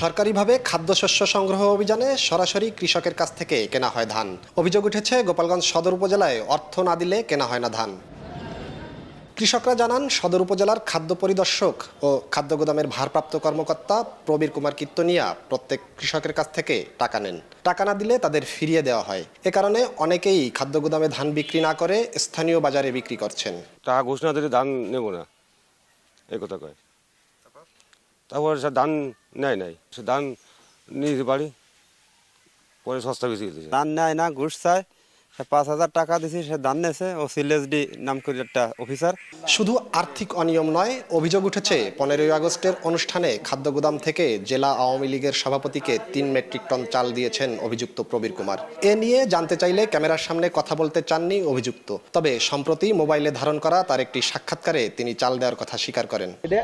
সরকারিভাবে খাদ্যশস্য সংগ্রহ অভিযানে সরাসরি কৃষকের কাছ থেকে কেনা হয় ধান। অভিযোগ উঠেছে, গোপালগঞ্জ সদর উপজেলায় অর্থ না দিলে কেনা হয় না ধান। কৃষকরা জানান, সদর উপজেলার খাদ্য পরিদর্শক ও খাদ্য গুদামের ভারপ্রাপ্ত কর্মকর্তা প্রবীর কুমার কীর্তনিয়া প্রত্যেক কৃষকের কাছ থেকে টাকা নেন। টাকা না দিলে তাদের ফিরিয়ে দেওয়া হয়। এ কারণে অনেকেই খাদ্য গুদামে ধান বিক্রি না করে স্থানীয় বাজারে বিক্রি করছেন। টাকা ঘোষণা দিলে ধান নেব না। এই কথা কয়। তারপর সে ধান নেয় নাই। সে ধান নিয়ে বাড়ি পরে সস্তা বেশি দিয়েছে ধান নেয় না ঘুষ চায়। সে পাঁচ হাজার টাকা দিছি সে ধান নেছে। ও সিলেসডি নাম করে একটা অফিসার। শুধু আর্থিক অনিয়ম নয় অভিযোগ উঠেছে পনেরোই আগস্টের অনুষ্ঠানে খাদ্য গুদাম থেকে জেলা আওয়ামী লীগের সভাপতিকে তিন মেট্রিক টন চাল দিয়েছেন অভিযুক্ত প্রবীর কুমার। এ নিয়ে জানতে চাইলে ক্যামেরার সামনে কথা বলতে চাননি অভিযুক্ত। তবে সম্প্রতি মোবাইলে ধারণ করা তার একটি সাক্ষাৎকারে তিনি চাল দেওয়ার কথা স্বীকার করেন। এটা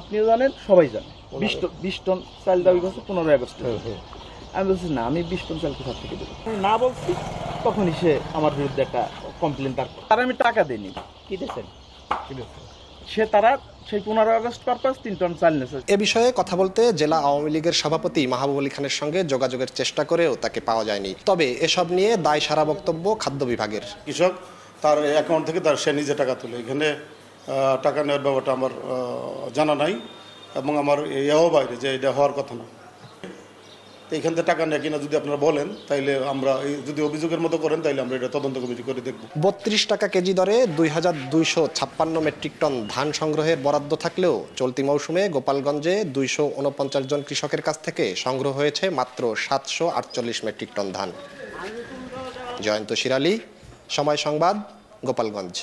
আপনিও জানেন সবাই জানে। বিশ টন বিশ টন চাল দাবি করছে পনেরোই আগস্টে। আমি বলছি না আমি বিশ টন চাল কোথা থেকে দেবো? না বলছি তখনই সে আমার বিরুদ্ধে একটা কমপ্লেন তার তার আমি টাকা দিইনি। কি দিয়েছেন? সে তারা সেই পনেরোই আগস্ট পারপাস তিন টন চাল নেছে এ বিষয়ে কথা বলতে জেলা আওয়ামী লীগের সভাপতি মাহবুব আলী খানের সঙ্গে যোগাযোগের চেষ্টা করেও তাকে পাওয়া যায়নি। তবে এসব নিয়ে দায় সারা বক্তব্য খাদ্য বিভাগের। কৃষক তার অ্যাকাউন্ট থেকে তার সে নিজে টাকা তোলে। এখানে টাকা নেওয়ার ব্যাপারটা আমার জানা নাই এবং আমার এও বাইরে যে এটা হওয়ার কথা না। তো এখান থেকে টাকা নেয় কিনা যদি আপনারা বলেন, তাইলে আমরা যদি অভিযোগের মতো করেন, তাইলে আমরা এটা তদন্ত কমিটি করে দেখব। বত্রিশ টাকা কেজি দরে দুই হাজার দুইশো ছাপ্পান্ন মেট্রিক টন ধান সংগ্রহের বরাদ্দ থাকলেও চলতি মৌসুমে গোপালগঞ্জে দুইশো উনপঞ্চাশ জন কৃষকের কাছ থেকে সংগ্রহ হয়েছে মাত্র সাতশো আটচল্লিশ মেট্রিক টন ধান। জয়ন্ত শিরালি, সময় সংবাদ, গোপালগঞ্জ।